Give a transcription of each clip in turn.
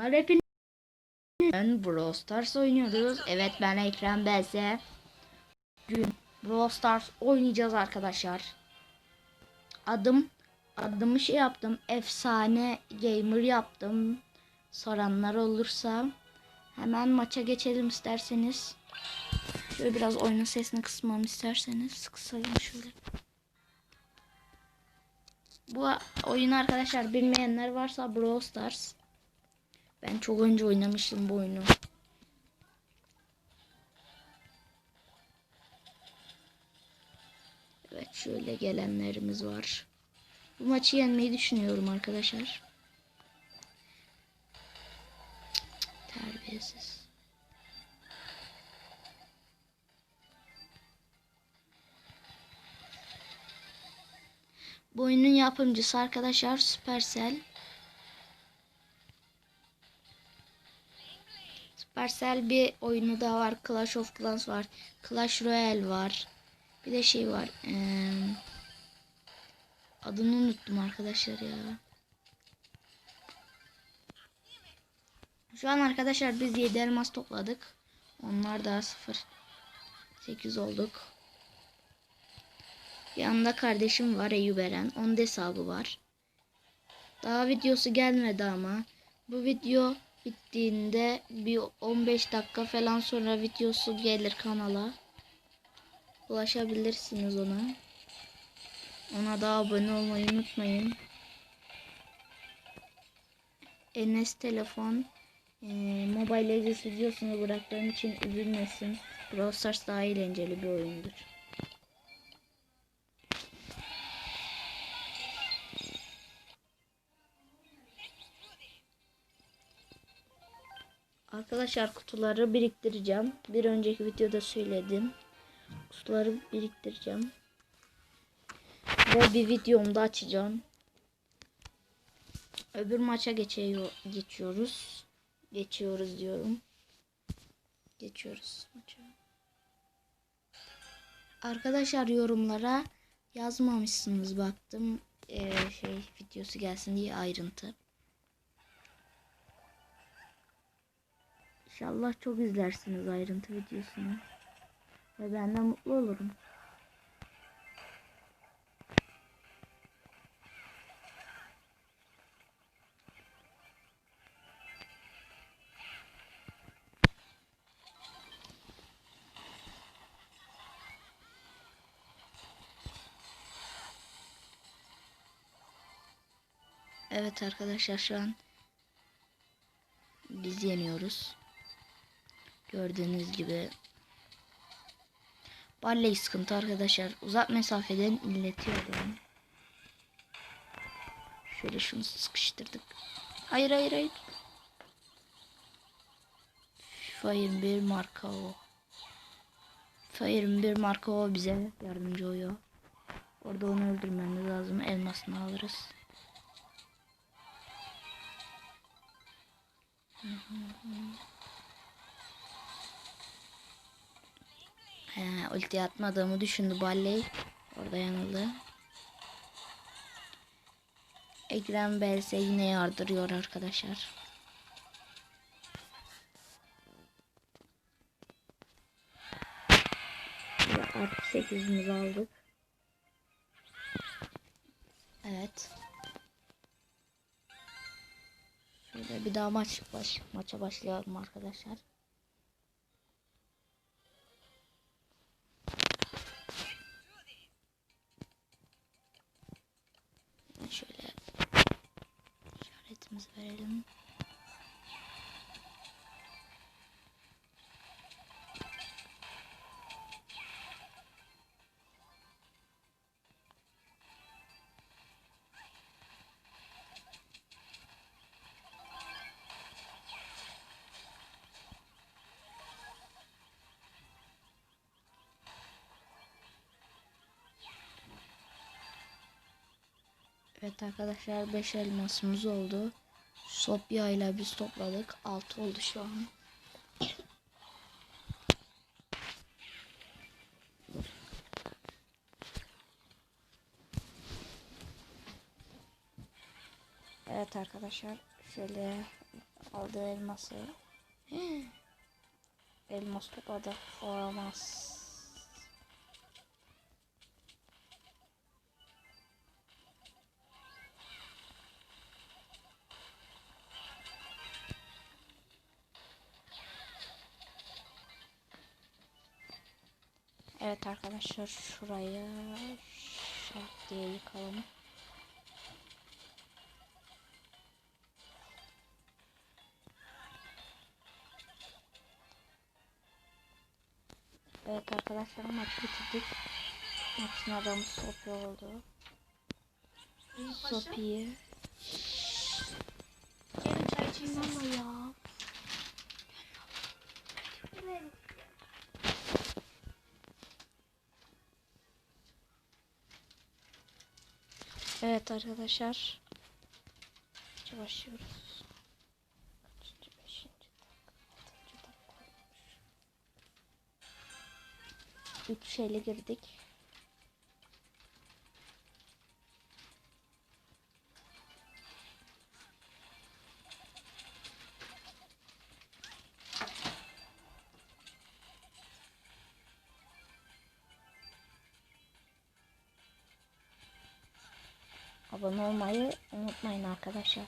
Hepiniz ben Brawl Stars oynuyoruz. Evet ben Ekrem Beze. Bugün Brawl Stars oynayacağız arkadaşlar. Adım adımı şey yaptım. Efsane gamer yaptım. Soranlar olursa hemen maça geçelim isterseniz. Şöyle biraz oyunun sesini kısmamı isterseniz kısayım şöyle. Bu oyun arkadaşlar bilmeyenler varsa Brawl Stars. Ben çok önce oynamıştım bu oyunu. Evet şöyle gelenlerimiz var. Bu maçı yenmeyi düşünüyorum arkadaşlar. Terbiyesiz. Bu oyunun yapımcısı arkadaşlar Supercell. Supercell bir oyunu da var. Clash of Clans var. Clash Royale var. Bir de şey var. Ee, adını unuttum arkadaşlar ya. Şu an arkadaşlar biz 7 elmas topladık. Onlar da 0. 8 olduk. Yanında kardeşim var Eyüp Eren. Onun hesabı var. Daha videosu gelmedi ama. Bu video bittiğinde bir 15 dakika falan sonra videosu gelir kanala. Ulaşabilirsiniz ona. Ona da abone olmayı unutmayın. Enes telefon e, Mobile Legends videosunu bıraktığım için üzülmesin. Brawl Stars daha eğlenceli bir oyundur. Arkadaşlar kutuları biriktireceğim. Bir önceki videoda söyledim. Kutuları biriktireceğim. Ve bir videomda açacağım. Öbür maça geçiyor, geçiyoruz. Geçiyoruz diyorum. Geçiyoruz maça. Arkadaşlar yorumlara yazmamışsınız baktım. Ee, şey videosu gelsin diye ayrıntı. İnşallah çok izlersiniz ayrıntı videosunu. Ve ben de mutlu olurum. Evet arkadaşlar şu an biz yeniyoruz. Gördüğünüz gibi Barley sıkıntı arkadaşlar. Uzak mesafeden illetiyor yani. Şöyle şunu sıkıştırdık. Hayır hayır hayır. FIFA 21 marka o. FIFA 21 marka o bize yardımcı oluyor. Orada onu öldürmemiz lazım. Elmasını alırız. He, ulti atmadığımı düşündü Balley. Orada yanıldı. Ekrem Belse yine yardırıyor arkadaşlar. Artı 8'imizi aldık. Evet. Şöyle bir daha maç baş, maça başlayalım arkadaşlar. Christmas wählen. Evet arkadaşlar 5 elmasımız oldu. Sopya ile biz topladık. 6 oldu şu an. Evet arkadaşlar Şöyle aldığı elması. Elmas topladı. Olamaz. Arkadaşlar şurayı şart diye yıkalım. Evet arkadaşlar maçı bitirdik. Maçın adamı Sopi oldu. Sopi. Gelin çay içeyim. Ama ya. Evet arkadaşlar. Başlıyoruz. Kaçıncı? Beşinci dakika. Üç şeyle girdik. Abone olmayı unutmayın arkadaşlar.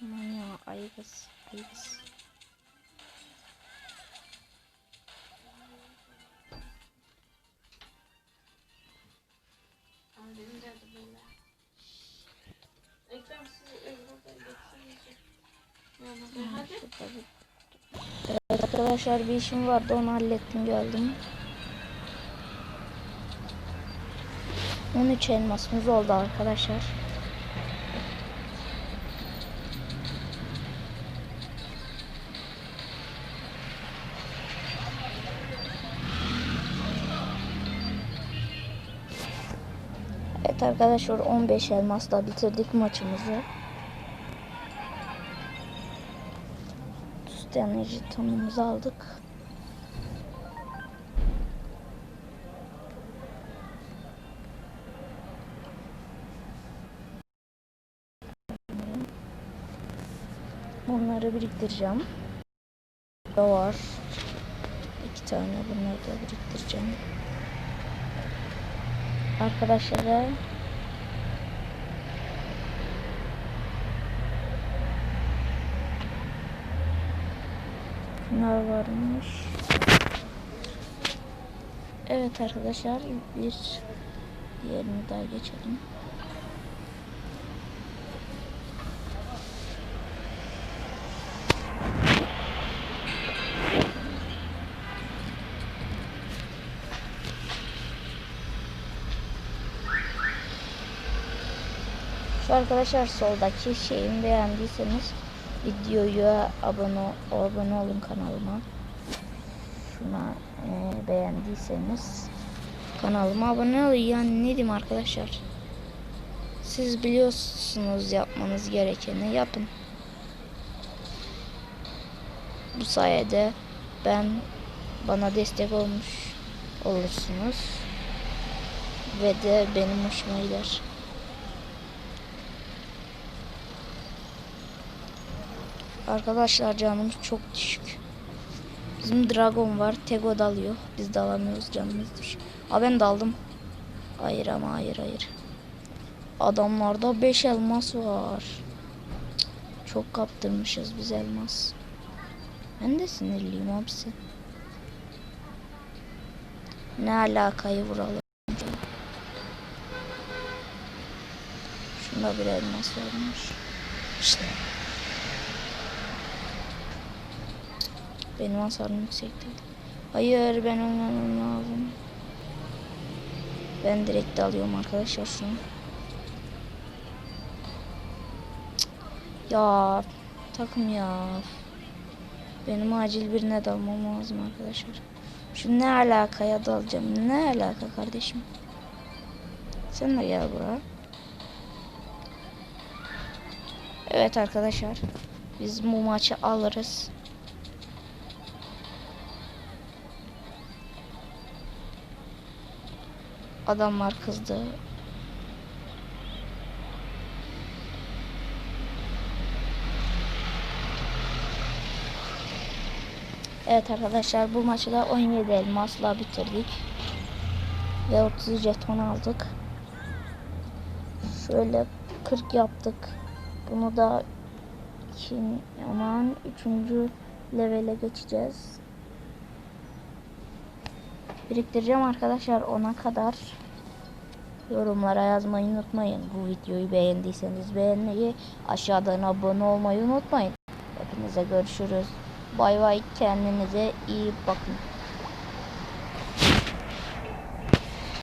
Tamam ya ayıbız ayıbız. Arkadaşlar bir işim vardı onu hallettim geldim. 13 elmasımız oldu arkadaşlar. Evet arkadaşlar 15 elmasla bitirdik maçımızı. 30 tane jetonumuzu aldık. Bunları biriktireceğim. Burada var. İki tane bunları da biriktireceğim. Arkadaşlara Bunlar varmış. Evet arkadaşlar bir diğerini daha geçelim. Şu arkadaşlar soldaki şeyimi beğendiyseniz videoya abone abone olun kanalıma. Şuna e, beğendiyseniz kanalıma abone olun. Yani ne diyeyim arkadaşlar. Siz biliyorsunuz yapmanız gerekeni yapın. Bu sayede ben bana destek olmuş olursunuz. Ve de benim hoşuma gider. Arkadaşlar canımız çok düşük. Bizim dragon var. Tego dalıyor. Biz dalamıyoruz canımız düşük. Aa ben daldım. Hayır ama hayır hayır. Adamlarda 5 elmas var. Çok kaptırmışız biz elmas. Ben de sinirliyim abisi. Ne alakayı vuralım. Şunda bir elmas varmış. İşte. Benim hasarım yüksek değil. Hayır ben ölmemem lazım. Ben direkt alıyorum arkadaşlar şunu. Ya takım ya. Benim acil birine dalmam lazım arkadaşlar. Şu ne alakaya dalacağım? Ne alaka kardeşim? Sen de gel buraya. Evet arkadaşlar. Biz bu maçı alırız. Adamlar kızdı. Evet arkadaşlar bu maçı da 17 elmasla bitirdik. Ve 30 jeton aldık. Şöyle 40 yaptık. Bunu da kim aman 3. levele geçeceğiz. Biriktireceğim arkadaşlar ona kadar. Yorumlara yazmayı unutmayın. Bu videoyu beğendiyseniz beğenmeyi, aşağıdan abone olmayı unutmayın. Hepinize görüşürüz. Bay bay kendinize iyi bakın.